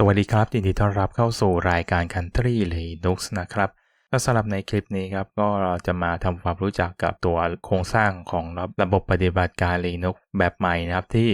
สวัสดีครับยินดีต้อนรับเข้าสู่รายการ Country Linux นะครับก็สำหรับในคลิปนี้ครับก็เราจะมาทำความรู้จักกับตัวโครงสร้างของระบบปฏิบัติการ Linux แบบใหม่นะครับที่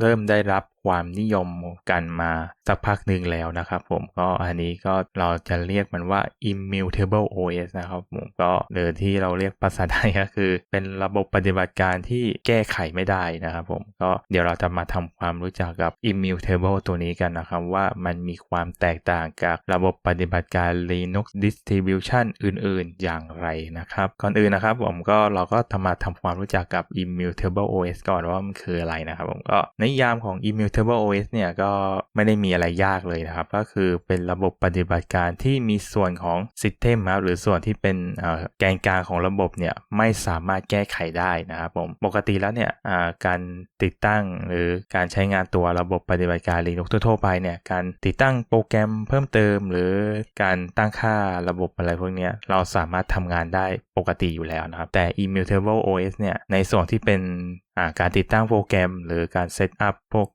เริ่มได้รับ ความนิยมกันมาสักพักหนึ่งแล้วนะครับผมก็อันนี้ก็เราจะเรียกมันว่า immutable OS นะครับผมก็หรือที่เราเรียกภาษาไทยก็คือ เป็นระบบปฏิบัติการที่แก้ไขไม่ได้นะครับผมก็เดี๋ยวเราจะมาทำความรู้จักกับ immutable ตัวนี้กันนะครับว่ามันมีความแตกต่างกับระบบปฏิบัติการ Linux distribution อื่นๆ อย่างไรนะครับก่อนอื่นนะครับผมก็เราก็ทำมาทำความรู้จักกับ immutable OS ก่อนว่ามันคืออะไรนะครับผมก็ในยามของ immutable TurboOS เนี่ยก็ไม่ได้มีอะไรยากเลยนะครับ ก็คือเป็นระบบปฏิบัติการที่มีส่วนของ System ครับหรือส่วนที่เป็นแกนกลางของระบบเนี่ยไม่สามารถแก้ไขได้นะครับผมปกติแล้วเนี่ยการติดตั้งหรือการใช้งานตัวระบบปฏิบัติการ Linux ทั่วไปเนี่ยการติดตั้งโปรแกรมเพิ่มเติม หรือการตั้งค่าระบบอะไรพวกนี้เราสามารถทำงานได้ปกติอยู่แล้วนะครับแต่ Immutable OS เนี่ยในส่วนที่เป็น การติดตั้งโปรแกรม หรือการเซตอัพพวก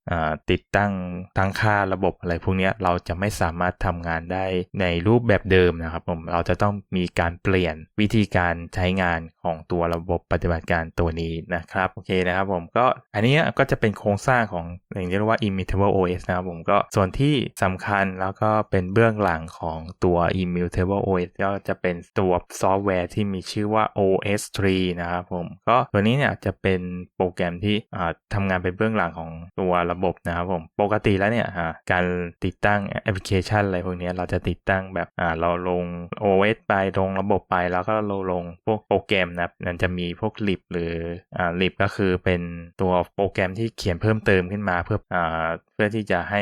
ติดตั้งตั้งค่าระบบอะไรพวกนี้เราจะไม่สามารถทำงานได้ในรูปแบบเดิมนะครับผมเราจะต้องมีการเปลี่ยนวิธีการใช้งานของตัวระบบปฏิบัติการตัวนี้นะครับโอเคนะครับผมก็อันนี้ก็จะเป็นโครงสร้างของอย่างที่เรียกว่า immutable OS นะครับผมก็ส่วนที่สำคัญแล้วก็เป็นเบื้องหลังของตัว immutable OS ก็จะเป็นตัวซอฟต์แวร์ที่มีชื่อว่า OS3 นะครับผมก็ตัวนี้เนี่ยจะเป็นโปรแกรมที่ทำงานเป็นเบื้องหลังของตัวระบบนะครับผมปกติแล้วเนี่ยการติดตั้งแอปพลิเคชันอะไรพวกนี้เราจะติดตั้งแบบเราลง OS ไปลงระบบไปแล้วก็เราลงพวกโปรแกรมนะมันจะมีพวก lib หรืออ่า lib ก็คือเป็นตัวโปรแกรมที่เขียนเพิ่มเติมขึ้นมาเพื่ออเพื่อที่จะให้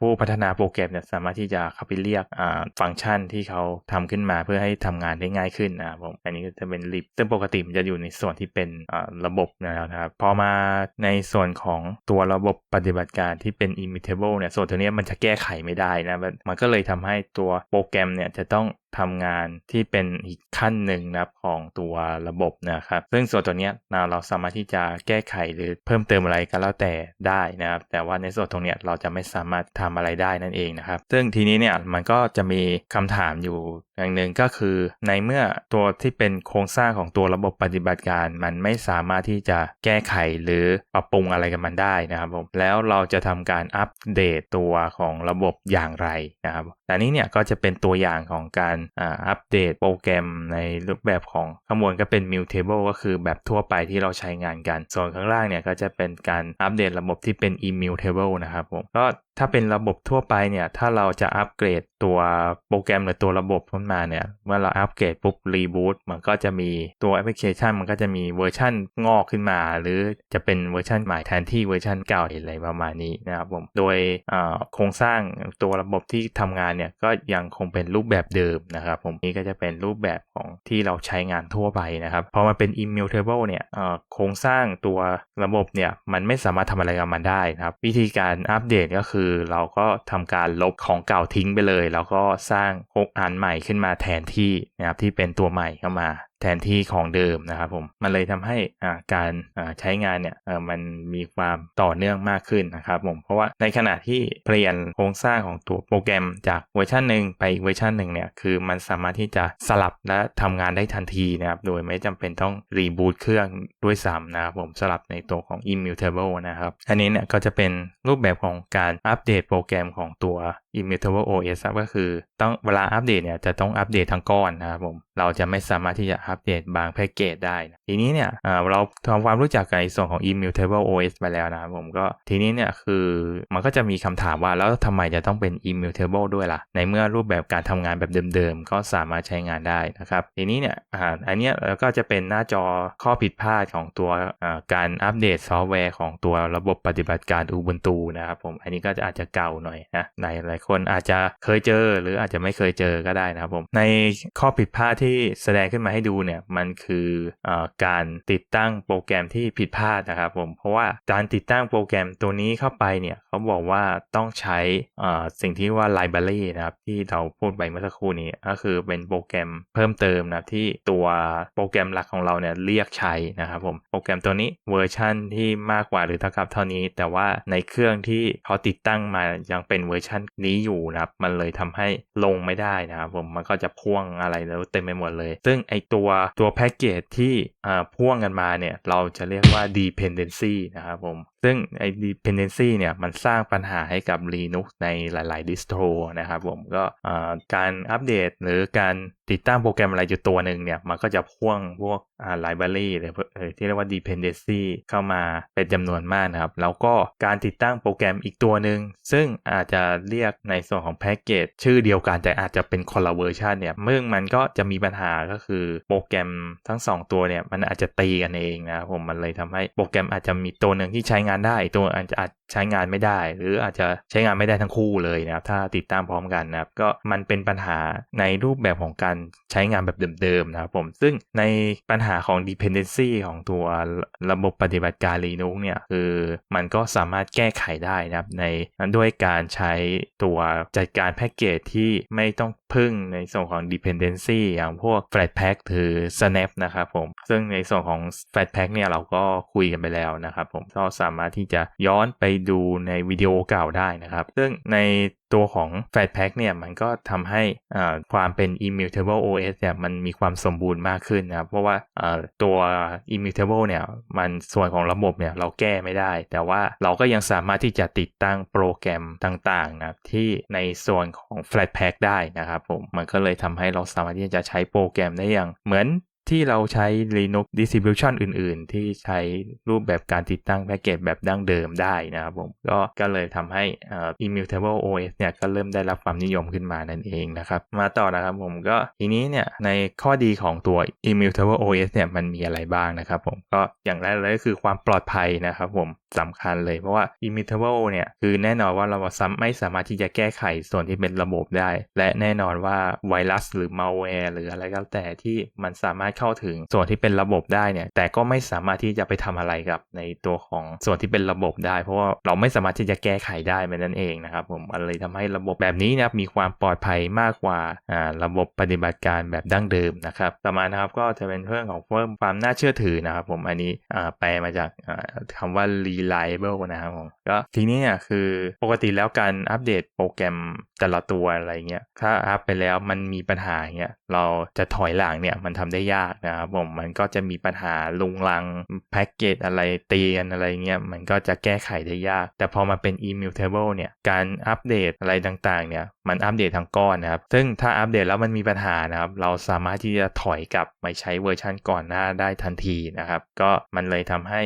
ผู้พัฒนาโปรแกรมเนี่ยสามารถที่จะเข้าไปเรียกฟังก์ชันที่เขาทำขึ้นมาเพื่อให้ทำงานได้ง่ายขึ้นนะผมอันนี้ก็จะเป็น lib ซึ่งปกติมันจะอยู่ในส่วนที่เป็นระบบนะครับพอมาในส่วนของตัวระบบปฏิบัติการที่เป็น immutable เนี่ยส่วนตัวนี้มันจะแก้ไขไม่ได้นะมันก็เลยทำให้ตัวโปรแกรมเนี่ยจะต้อง ทำงานที่เป็นอีกขั้นหนึ่งนะครับของตัวระบบนะครับ ซึ่งส่วนตัวนี้เราสามารถที่จะแก้ไขหรือเพิ่มเติมอะไรก็แล้วแต่ได้นะครับ แต่ว่าในส่วนตรงนี้เราจะไม่สามารถทำอะไรได้นั่นเองนะครับ ซึ่งทีนี้เนี่ยมันก็จะมีคำถามอยู่อย่างหนึ่งก็คือ ในเมื่อตัวที่เป็นโครงสร้างของตัวระบบปฏิบัติการ มันไม่สามารถที่จะแก้ไขหรือปรับปรุงอะไรกับมันได้นะครับผมแล้วเราจะทำการอัปเดตตัวของระบบอย่างไรนะครับแต่นี้เนี่ยก็จะเป็นตัวอย่างของการอัปเดตโปรแกรมในรูปแบบของข้างบนก็เป็น mutable ก็คือแบบทั่วไปที่เราใช้งานกัน ส่วนข้างล่างเนี่ยก็จะเป็นการอัปเดตระบบที่เป็น immutable นะครับผมก็ถ้าเป็นระบบทั่วไปเนี่ย ถ้าเราจะอัปเกรดตัวโปรแกรมหรือตัวระบบขึ้นมาเนี่ย เมื่อเราอัปเกรดปุ๊บรีบูตมันก็จะมีตัวแอปพลิเคชัน มันก็จะมีเวอร์ชันงอกขึ้นมา หรือจะเป็นเวอร์ชันใหม่แทนที่เวอร์ชันเก่าอะไรประมาณนี้นะครับผม โดยโครงสร้างตัวระบบที่ทำงานเนี่ยก็ยังคงเป็นรูปแบบเดิมนะครับผมนี่ก็จะเป็นรูปแบบของที่เราใช้งานทั่วไปนะครับพอมาเป็น immutable เนี่ยโครงสร้างตัวระบบเนี่ยมันไม่สามารถทำอะไรกับมันได้นะครับ วิธีการอัปเดตก็คือเราก็ทำการลบของเก่าทิ้งไปเลย แล้วก็สร้างโอกอันใหม่ขึ้นมาแทนที่นะครับที่เป็นตัวใหม่เข้ามาแทนที่ของเดิมนะครับผมมันเลยทำให้การใช้งานเนี่ยมันมีความต่อเนื่องมากขึ้นนะครับผมเพราะว่าในขณะที่เปลี่ยนโครงสร้างของตัวโปรแกรมจากเวอร์ชันหนึ่งไปอีกเวอร์ชันหนึ่งเนี่ยคือมันสามารถที่จะสลับและทำงานได้ทันทีนะครับโดยไม่จำเป็นต้องรีบูตเครื่องด้วยซ้ำนะครับผมสลับในตัวของ immutable นะครับอันนี้เนี่ยก็จะเป็นรูปแบบของการอัปเดตโปรแกรมของตัว immutable OS ก็คือต้องเวลาอัปเดตเนี่ยจะต้องอัปเดตทั้งก้อนนะครับผม เราจะไม่สามารถที่จะอัปเดตบางแพ็กเกจได้นะทีนี้เนี่ยเราทำความรู้จักกับในส่วนของ immutable OS ไปแล้วนะครับผมก็ทีนี้เนี่ยคือมันก็จะมีคำถามว่าแล้วทำไมจะต้องเป็น immutable ด้วยล่ะ ในเมื่อรูปแบบการทำงานแบบเดิมๆ ก็สามารถใช้งานได้นะครับ ทีนี้เนี่ยอันนี้ก็จะเป็นหน้าจอข้อผิดพลาดของตัวการอัปเดตซอฟต์แวร์ของตัวระบบปฏิบัติการ Ubuntu นะครับผมอันนี้ก็จะอาจจะเก่าหน่อยนะในหลายคนอาจจะเคยเจอหรืออาจจะไม่เคยเจอก็ได้นะครับผม ในข้อผิดพลาดที่แสดงขึ้นมาให้ดูเนี่ยมันคืออการติดตั้งโปรแกรมที่ผิดพลาดนะครับผม เพราะว่าการติดตั้งโปรแกรมตัวนี้เข้าไปเนี่ยเขาบอกว่าต้องใช้สิ่งที่ว่า library นะครับที่เราพูดไปเมื่อสักครู่นี้ก็คือเป็นโปรแกรมเพิ่มเติมนะที่ตัวโปรแกรมหลักของเราเนี่ยเรียกใช้นะครับผมโปรแกรมตัวนี้เวอร์ชันที่มากกว่าหรือเท่ากับเท่านี้ แต่ว่าในเครื่องที่เขาติดตั้งมายังเป็นเวอร์ชันนี้นี้อยู่นะครับ มันเลยทำให้ลงไม่ได้นะครับผมมันก็จะพ่วงอะไรแล้วเต็มไปหมดเลย ซึ่งไอตัวตัวแพ็กเกจที่พ่วงกันมาเนี่ย เราจะเรียกว่า dependency นะครับผม ซึ่งไอ้ dependency เนี่ยมันสร้างปัญหาให้กับ Linux ในหลาย ๆ distro นะครับผมก็การอัปเดตหรือการติดตั้งโปรแกรมอะไรอยู่ตัวหนึ่งเนี่ย มันก็จะพ่วงพวก library หรือที่เรียกว่า dependency เข้ามาเป็นจำนวนมากนะครับ แล้วก็การติดตั้งโปรแกรมอีกตัวหนึ่ง ซึ่งอาจจะเรียกในส่วนของแพ็กเกจชื่อเดียวกัน แต่อาจจะเป็นคนละเวอร์ชันเนี่ยเมื่อมันก็จะมีปัญหาก็คือโปรแกรมทั้ง 2 ตัวเนี่ยมันอาจจะตีกันเองนะครับผมมันเลยทำให้โปรแกรมอาจจะมีตัวหนึ่งที่ใช้งานได้ตัวอาจจะ ใช้งานไม่ได้ หรืออาจจะใช้งานไม่ได้ทั้งคู่เลยนะครับถ้าติดตั้งพร้อมกันนะครับก็มันเป็นปัญหาในรูปแบบของการใช้งานแบบเดิมๆนะครับผมซึ่งในปัญหาของ dependency ของตัวระบบปฏิบัติการ Linux เนี่ยคือมันก็สามารถแก้ไขได้นะครับในด้วยการใช้ตัวจัดการแพ็กเกจที่ไม่ต้องพึ่งในส่วนของ dependency อย่างพวก flatpak หรือ snap นะครับผม ซึ่งในส่วนของ flatpak เนี่ยเราก็คุยกันไปแล้วนะครับผมก็สามารถที่จะย้อนไปดูในวิดีโอเก่าได้นะครับ ซึ่งในตัวของ Flatpak เนี่ยมันก็ทำให้ความเป็น immutable OS เนี่ยมันมีความสมบูรณ์มากขึ้นนะครับ เพราะว่าตัว immutable เนี่ยมันส่วนของระบบเนี่ยเราแก้ไม่ได้ แต่ว่าเราก็ยังสามารถที่จะติดตั้งโปรแกรมต่างๆนะที่ในส่วนของ Flatpak ได้นะครับผมมันก็เลยทำให้เราสามารถที่จะใช้โปรแกรมได้อย่างเหมือน ที่เราใช้ Linux distribution อื่น ๆ ที่ใช้รูปแบบการติดตั้งแพ็กเกจแบบดั้งเดิมได้นะครับผมก็ก็เลยทำให้ immutable OS เนี่ยก็เริ่มได้รับความนิยมขึ้นมานั่นเองนะครับ มาต่อนะครับผมก็ทีนี้เนี่ยในข้อดีของตัว immutable OS เนี่ยมันมีอะไรบ้างนะครับผมก็อย่างแรกเลยก็คือความปลอดภัยนะครับผมสำคัญเลยเพราะว่า immutable เนี่ยคือแน่นอนว่าเราไม่สามารถที่จะแก้ไขส่วนที่เป็นระบบได้ และแน่นอนว่าไวรัสหรือ malware หรืออะไรก็แต่ที่มันสามารถเข้าถึงส่วนที่เป็นระบบได้เนี่ย แต่ก็ไม่สามารถที่จะไปทำอะไรกับในตัวของส่วนที่เป็นระบบได้ เพราะว่าเราไม่สามารถที่จะแก้ไขได้มือนนั่นเองนะครับผมมันเลยทำให้ระบบแบบนี้นะครับมีความปลอดภัยมากกว่าระบบปฏิบัติการแบบดั้งเดิมนะครับต่อมานะครับก็จะเป็นเรื่องของเพิ่มความน่าเชื่อถือนะครับผมอันนี้แปลมาจากคำว่า reliable นะครับผมก็ทีนี้เนี่ยคือปกติแล้วการอัปเดตโปรแกรมแต่ละตัวอะไรเงี้ยถ้าอัปไปแล้วมันมีปัญหาเงี้ยเราจะถอยหลังเนี่ยมันทำได้ยากนะครับผมมันก็จะมีปัญหาลุงลังแพ็กเกจอะไรเตียนอะไรเงี้ยมันก็จะแก้ไขได้ยาก แต่พอมาเป็น immutable เนี่ยการอัปเดตอะไรต่างๆเนี่ย มันอัปเดตทั้งก้อนนะครับ ซึ่งถ้าอัปเดตแล้วมันมีปัญหานะครับ เราสามารถที่จะถอยกลับไปใช้เวอร์ชันก่อนหน้าได้ทันทีนะครับ ก็มันเลยทำให้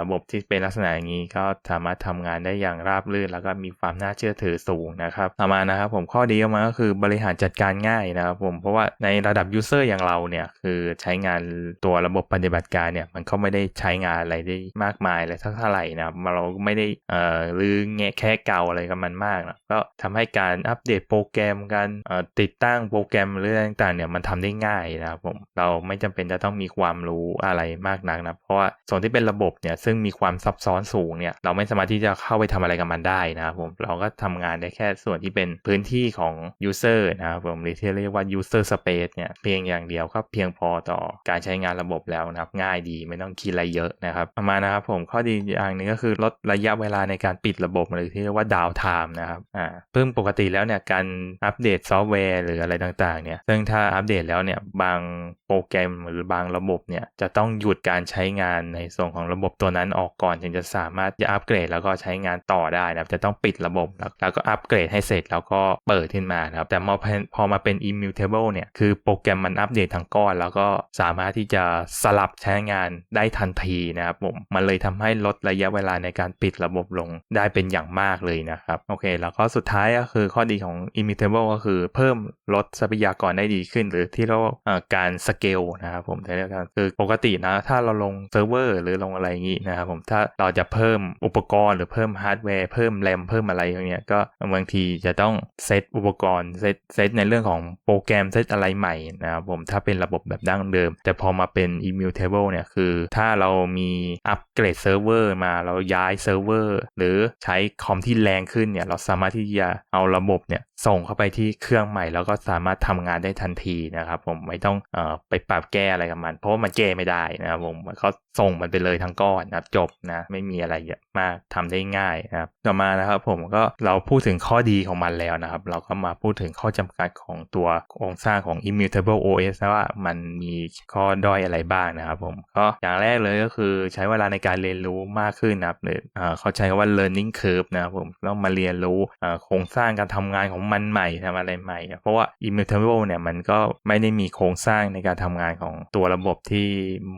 ระบบที่เป็นลักษณะอย่างนี้ก็สามารถทำงานได้อย่างราบรื่น แล้วก็มีความน่าเชื่อถือสูงนะครับต่อมานะครับ ผมข้อดีออกมาก็คือบริหารจัดการง่ายนะครับ ผมเพราะว่าในระดับยูเซอร์อย่างเราเนี่ยคือใช้งานตัวระบบปฏิบัติการเนี่ยมันก็ไม่ได้ใช้งานอะไรได้มากมายอะไรเท่าไหร่นะครับเราไม่ได้เอ่อลือแงะแค่เก่าอะไรกับมันมากนะก็ทำให้การอัปเดตโปรแกรมการติดตั้งโปรแกรมหรืออะไรต่างๆเนี่ยมันทำได้ง่ายนะครับผมเราไม่จำเป็นจะต้องมีความรู้อะไรมากนักนะเพราะว่าส่วนที่เป็นระบบเนี่ยซึ่งมีความซับซ้อนสูงเนี่ยเราไม่สามารถที่จะเข้าไปทำอะไรกับมันได้นะครับผมเราก็ทำงานได้แค่ส่วนที่เป็นพื้นที่ของ user นะครับผมหรือที่เรียกว่า user space เนี่ยเพียงอย่างเดียวก็เพียงพอต่อการใช้งานระบบแล้วนะครับง่ายดีไม่ต้องคิดอะไรเยอะนะครับประมาณนะครับผมข้อดีอย่างนึงก็คือลดระยะเวลาในการปิดระบบหรือที่เรียกว่าดาวไทม์นะครับอ่าเพิ่งปกติแล้วเนี่ยการอัปเดตซอฟต์แวร์หรืออะไรต่างๆเนี่ยซึ่งถ้าอัปเดตแล้วเนี่ยบาง โปรแกรมหรือบางระบบเนี่ยจะต้องหยุดการใช้งานในส่วนของระบบตัวนั้นออกก่อน ถึงจะสามารถจะอัปเกรดแล้วก็ใช้งานต่อได้นะครับจะต้องปิดระบบแล้วก็อัปเกรดให้เสร็จแล้วก็เปิดขึ้นมาครับแต่พอพอมาเป็น immutable เนี่ยคือโปรแกรมมันอัปเดตทั้งก้อน แล้วก็สามารถที่จะสลับใช้งานได้ทันทีนะครับผมมันเลยทำให้ลดระยะเวลาในการปิดระบบลงได้เป็นอย่างมากเลยนะครับโอเค แล้วก็สุดท้ายก็คือข้อดีของ immutable ก็คือเพิ่มลดทรัพยากรได้ดีขึ้น หรือที่เราการสเกลนะครับผมใช้กันคือปกตินะถ้าเราลงเซิร์ฟเวอร์หรือลงอะไรอย่างนี้นะครับผมถ้าเราจะเพิ่มอุปกรณ์หรือเพิ่มฮาร์ดแวร์เพิ่มแรมเพิ่มอะไรอย่างเงี้ยก็บางทีจะต้องเซตอุปกรณ์เซตเซตในเรื่องของโปรแกรมเซตอะไรใหม่นะครับผมถ้าเป็นระบบแบบดั้งเดิม แต่พอมาเป็น immutable เนี่ยคือถ้าเรามีอัปเกรดเซิร์ฟเวอร์มาเราย้ายเซิร์ฟเวอร์หรือใช้คอมที่แรงขึ้นเนี่ยเราสามารถที่จะเอาระบบเนี่ย ส่งเข้าไปที่เครื่องใหม่ แล้วก็สามารถทำงานได้ทันทีนะครับ ผมไม่ต้องอไปปรับแก้อะไรกับมัน เพราะว่ามันแก้ไม่ได้นะครับผมเขาส่งมันไปเลยทั้งก้อนนะจบนะ ไม่มีอะไรเยอะมากทำได้ง่ายนะครับ ต่อมานะครับผมก็เราพูดถึงข้อดีของมันแล้วนะครับ เราก็มาพูดถึงข้อจำกัดของตัวโครงสร้างของ Immutable OS นะว่ามันมีข้อด้อยอะไรบ้างนะครับผมก็อย่างแรกเลยก็คือใช้เวลาในการเรียนรู้มากขึ้นนะครับหรือเขาใช้คำว่า learning curve นะครับผมต้องมาเรียนรู้โครงสร้างการทำงานของมันใหม่ทำอะไรใหม่ เพราะว่า Immutable เนี่ยมันก็ไม่ได้มีโครงสร้างในการทำงานของตัวระบบที่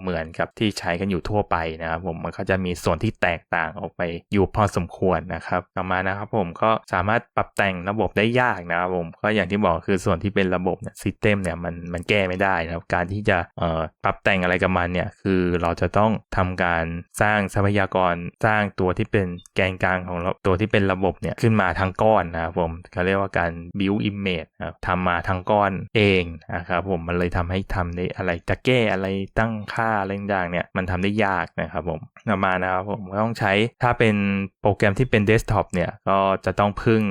เหมือนกับที่ใช้กันอยู่ทั่วไปนะครับผมมันก็จะมีส่วนที่แตกต่างออกไปอยู่พอสมควรนะครับต่อมานะครับผมก็สามารถปรับแต่งระบบได้ยากนะครับผมก็อย่างที่บอกคือส่วนที่เป็นระบบเนี่ยซิสเต็มเนี่ยมันมันแก้ไม่ได้นะครับการที่จะเอ่อปรับแต่งอะไรกับมันเนี่ยคือเราจะต้องทำการสร้างทรัพยากรสร้างตัวที่เป็นแกนกลางของตัวที่เป็นระบบเนี่ยขึ้นมาทั้งก้อนนะครับผมเขาเรียกว่าการ build image นะครับทำมาทั้งก้อนเองนะครับผมมันเลยทำให้ทำได้อะไรจะแก้อะไรตั้งค่าอะไรต่างเนี่ยมันทำได้ยากนะครับผมต่อมานะครับผมก็ต้องใช้ถ้าเป็นโปรแกรมที่เป็นเดสก์ท็อปเนี่ย ก็จะต้องพึ่ง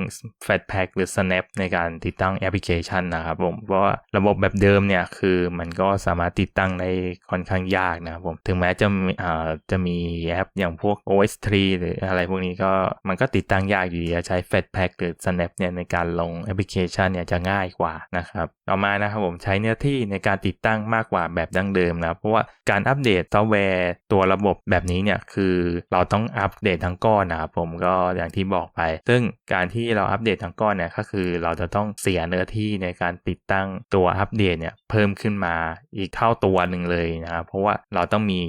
Fatpak หรือ Snap ในการติดตั้งแอปพลิเคชันนะครับผม เพราะว่าระบบแบบเดิมเนี่ย คือมันก็สามารถติดตั้งได้ค่อนข้างยากนะครับผม ถึงแม้จะอ่าจะมีแอปอย่างพวก OS3 หรืออะไรพวกนี้ก็มันก็ติดตั้งยากอยู่ดีใช้ Fatpak หรือ Snap เนี่ยในการลงแอปพลิเคชันเนี่ยจะง่ายกว่านะครับต่อมานะครับผมใช้เนื้อที่ในการติดตั้งมากกว่าแบบดั้งเดิมนะเพราะว่าการอัปเดตซอฟต์แวร์ตัวระบบแบบนี้เนี่ยคือเราต้องอัปเดตทั้งก้อนนะครับผมก็อย่างที่บอกไป ซึ่งการที่เราอัปเดตทั้งก้อนเนี่ยก็คือเราจะต้องเสียเนื้อที่ในการติดตั้งตัวอัปเดตเนี่ยเพิ่มขึ้นมาอีกเท่าตัวหนึ่งเลยนะครับเพราะว่าเราต้องมี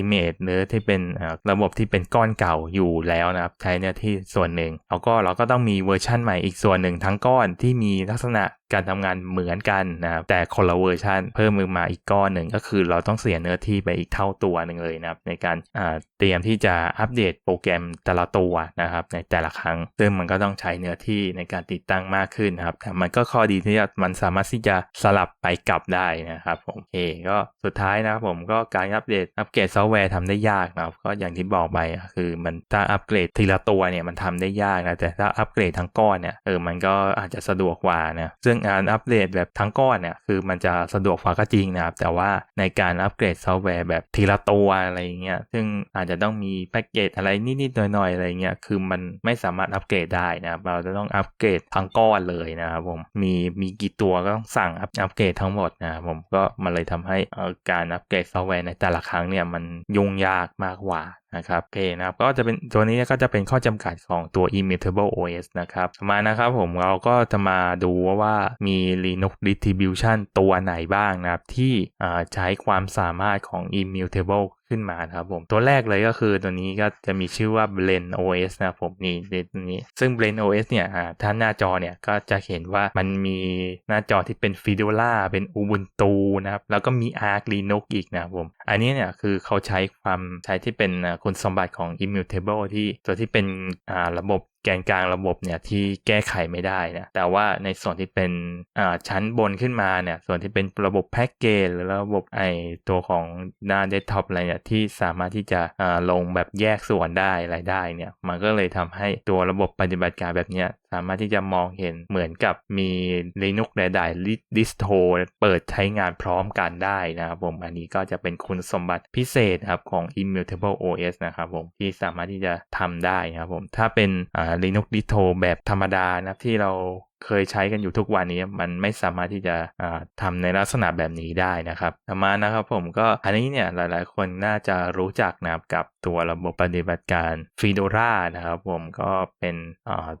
image เนื้อที่เป็นระบบที่เป็นก้อนเก่าอยู่แล้วนะครับใช้เนื้อที่ส่วนหนึ่งแล้วก็เราก็ต้องมีเวอร์ชั่นใหม่อีกส่วนหนึ่งทั้งก้อนที่มีลักษณะ การทำงานเหมือนกันนะครับแต่คนละเวอร์ชันเพิ่มมือมาอีกก้อนหนึ่งก็คือเราต้องเสียเนื้อที่ไปอีกเท่าตัวหนึ่งเลยนะครับในการเตรียมที่จะอัปเดตโปรแกรมแต่ละตัวนะครับในแต่ละครั้ง ซึ่งมันก็ต้องใช้เนื้อที่ในการติดตั้งมากขึ้นนะครับแต่มันก็ข้อดีที่มันสามารถที่จะสลับไปกลับได้นะครับผมเอก็สุดท้ายนะครับผมก็การอัปเดตอัปเกรดซอฟต์แวร์ทำได้ยากนะครับก็อย่างที่บอกไปคือมันถ้าอัปเกรดทีละตัวเนี่ยมันทำได้ยากนะแต่ถ้าอัปเกรดทั้งก้อนเนี่ยเออมันก็อาจจะสะดวกกว่านะซึ่งการอัปเดตแบบทั้งก้อนเนี่ยคือมันจะสะดวกกว่าก็จริงนะครับ แต่ว่าในการอัปเกรดซอฟต์แวร์แบบทีละตัวอะไรเงี้ยซึ่งอาจจะต้องมีแพ็กเกจอะไรนิดๆหน่อยๆอะไรเงี้ยคือมันไม่สามารถอัปเกรดได้นะครับเราจะต้องอัปเกรดทั้งก้อนเลยนะครับผมมีมีกี่ตัวก็ต้องสั่งอัปอัปเกรดทั้งหมดนะครับผมก็มันเลยทำให้การอัปเกรดซอฟต์แวร์ในแต่ละครั้งเนี่ยมันยุ่งยากมากกว่า นะครับเคนะครับก็จะเป็นตัวนี้ก็จะเป็นข้อจำกัดของตัว Immutable OS นะครับมานะครับผมเราก็จะมาดูว่ามี Linux Distribution ตัวไหนบ้างนะครับ ที่ใช้ความสามารถของ Immutable ขึ้นมาครับผมตัวแรกเลยก็คือตัวนี้ก็จะมีชื่อว่า Blend OS นะผมนี่ตัวนี้ ซึ่ง Blend OS เนี่ยท่านหน้าจอเนี่ยก็จะเห็นว่ามันมีหน้าจอที่เป็น Fedora เป็น Ubuntu นะครับ แล้วก็มี Arch Linux อีกนะผม อันนี้เนี่ยคือเขาใช้ความใช้ที่เป็นคุณสมบัติของ Immutable ที่ตัวที่เป็นระบบ กนกลางระบบเนี่ยที่แก้ไขไม่ได้นะแต่ว่าในส่วนที่เป็นชั้นบนขึ้นมาเนี่ยส่วนที่เป็นระบบแพ็กเกจหรือระบบไอตัวของหน้าเดสก์ท็อปอะไรเนี่ยที่สามารถที่จะลงแบบแยกส่วนได้อะไรได้เนี่ยมันก็เลยทำให้ตัวระบบปฏิบัติการแบบนี้สามารถที่จะมองเห็นเหมือนกับมี Linux ใดๆดิสโทเปิดใช้งานพร้อมกันได้นะครับผมอันนี้ก็จะเป็นคุณสมบัติพิเศษครับของ Immutable OS นะครับผมที่สามารถที่จะทำได้นะครับผมถ้าเป็น Linux Distro แบบธรรมดานะที่เรา เคยใช้กันอยู่ทุกวันนี้มันไม่สามารถที่จะทำในลักษณะแบบนี้ได้นะครับต่อมานะครับผมก็อันนี้เนี่ยหลายๆ คนน่าจะรู้จักนะครับกับตัวระบบปฏิบัติการ Fedora นะครับผมก็เป็น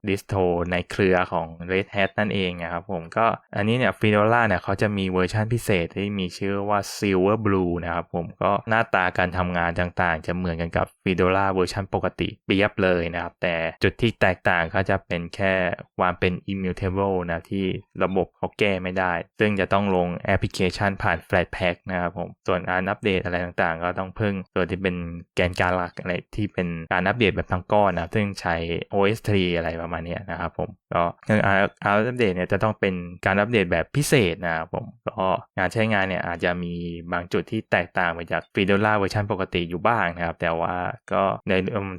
ดิสโทในเครือของ Red Hat นั่นเองนะครับผมก็อันนี้เนี่ย Fedora เนี่ยเขาจะมีเวอร์ชันพิเศษที่มีชื่อว่า Silver Blue นะครับผมก็หน้าตาการทำงานต่างๆ จะเหมือนกันกับ Fedora เวอร์ชันปกติเปียบเลยนะครับแต่จุดที่แตกต่างก็จะเป็นแค่ความเป็น immutable นะที่ระบบเขาแก้ไม่ได้ ซึ่งจะต้องลงแอปพลิเคชันผ่าน Flatpak นะครับผม ส่วนการอัปเดตอะไรต่างๆ ก็ต้องพึ่งตัวที่เป็นแกนการหลักอะไรที่เป็นการอัปเดตแบบทั้งก้อนนะซึ่งใช้ OS3 อะไรประมาณนี้นะครับผม ก็การอัปเดตเนี่ยจะต้องเป็นการอัปเดตแบบพิเศษนะครับผมก็งานใช้งานเนี่ยอาจจะมีบางจุดที่แตกต่างไปจาก Fedora เวอร์ชันปกติอยู่บ้างนะครับ แต่ว่าก็ใน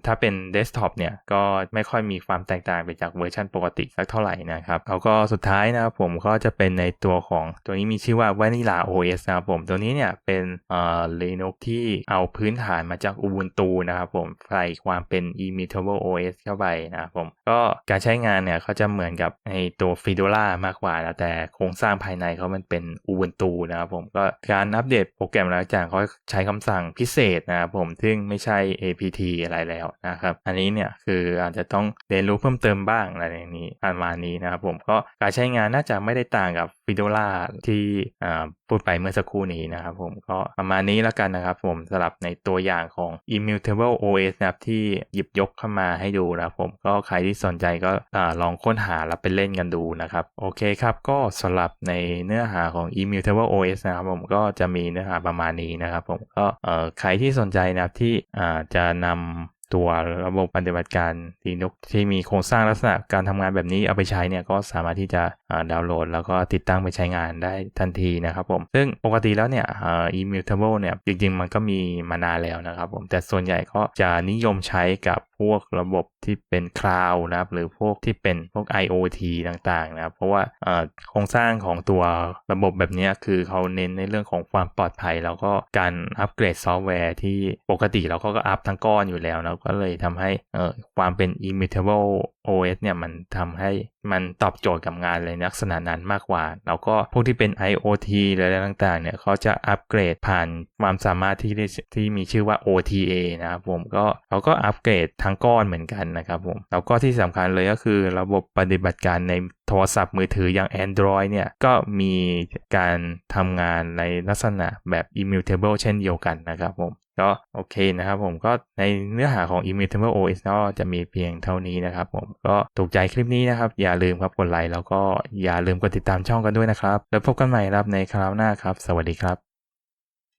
ถ้าเป็นเดสก์ท็อปเนี่ยก็ไม่ค่อยมีความแตกต่างไปจากเวอร์ชันปกติสักเท่าไหร่นะครับแล้วก็สุดท้ายนะครับผมก็จะเป็นในตัวของตัวนี้มีชื่อว่า Vanilla OS นะครับผม ตัวนี้เนี่ยเป็นเอ่อ Linux ที่เอาพื้นฐานมาจาก Ubuntu นะครับผมใส่ความเป็น Immutable OS เข้าไปนะครับผม ก็การใช้งานเนี่ยเขาจะเหมือนกับในตัว Fedora มากกว่านะแต่โครงสร้างภายในเขามันเป็น Ubuntu นะครับผมก็การอัปเดตโปรแกรมแล้วจากเขาใช้คำสั่งพิเศษนะครับผมซึ่งไม่ใช่ apt อะไรแล้วนะครับ อันนี้เนี่ยคืออาจจะต้องเรียนรู้เพิ่มเติมบ้างอะไรอย่างนี้ประมาณนี้นะครับผมก็การใช้งานน่าจะไม่ได้ต่างกับ Fedora ที่พูดไปเมื่อสักครู่นี้นะครับผมก็ประมาณนี้แล้วกันนะครับผมสำหรับในตัวอย่างของ Immutable OS นะครับที่หยิบยกเข้ามาให้ดูนะครับผมก็ใครที่สนใจก็ลองค้นหาแล้วไปเล่นกันดูนะครับ โอเคครับ ก็สำหรับในเนื้อหาของ Immutable OS นะครับผมก็จะมีเนื้อหาประมาณนี้นะครับผมก็ใครที่สนใจนะครับที่จะนำ ตัวระบบปฏิบัติการ Linux ที่มีโครงสร้างลักษณะการทำงานแบบนี้เอาไปใช้เนี่ยก็สามารถที่จะดาวน์โหลด แล้วก็ติดตั้งไปใช้งานได้ทันทีนะครับผม ซึ่งปกติแล้วเนี่ยอ่า Immutable เนี่ยจริงๆ มันก็มีมานานแล้วนะครับผม แต่ส่วนใหญ่ก็จะนิยมใช้กับ พวกระบบที่เป็นคลาวด์นะครับ หรือพวกที่เป็นพวก IoT ต่างๆนะครับ เพราะว่าโครงสร้างของตัวระบบแบบนี้คือเขาเน้นในเรื่องของความปลอดภัย แล้วก็การอัปเกรดซอฟต์แวร์ที่ปกติเราก็อัพทั้งก้อนอยู่แล้วนะก็เลยทำให้ความเป็น immutable OS เนี่ยมันทำให้มันตอบโจทย์กับงานเลยลักษณะนั้นมากกว่า แล้วก็พวกที่เป็น IoT อะไรต่างๆเนี่ยเขาจะอัปเกรดผ่านความสามารถที่ได้ที่มีชื่อว่า OTA นะครับผมก็เขาก็อัปเกรดทั้งก้อนเหมือนกันนะครับผมแล้วก็ที่สำคัญเลยก็คือระบบปฏิบัติการในโทรศัพท์มือถืออย่าง Android เนี่ยก็มีการทำงานในลักษณะแบบ immutable เช่นเดียวกันนะครับผม ก็โอเคนะครับผมก็ในเนื้อหาของ Immutable OS ก็จะมีเพียงเท่านี้นะครับผมก็ถูกใจคลิปนี้นะครับ อย่าลืมครับกดไลค์แล้วก็อย่าลืมกดติดตามช่องกันด้วยนะครับ แล้วพบกันใหม่ครับในคราวหน้าครับ สวัสดีครับ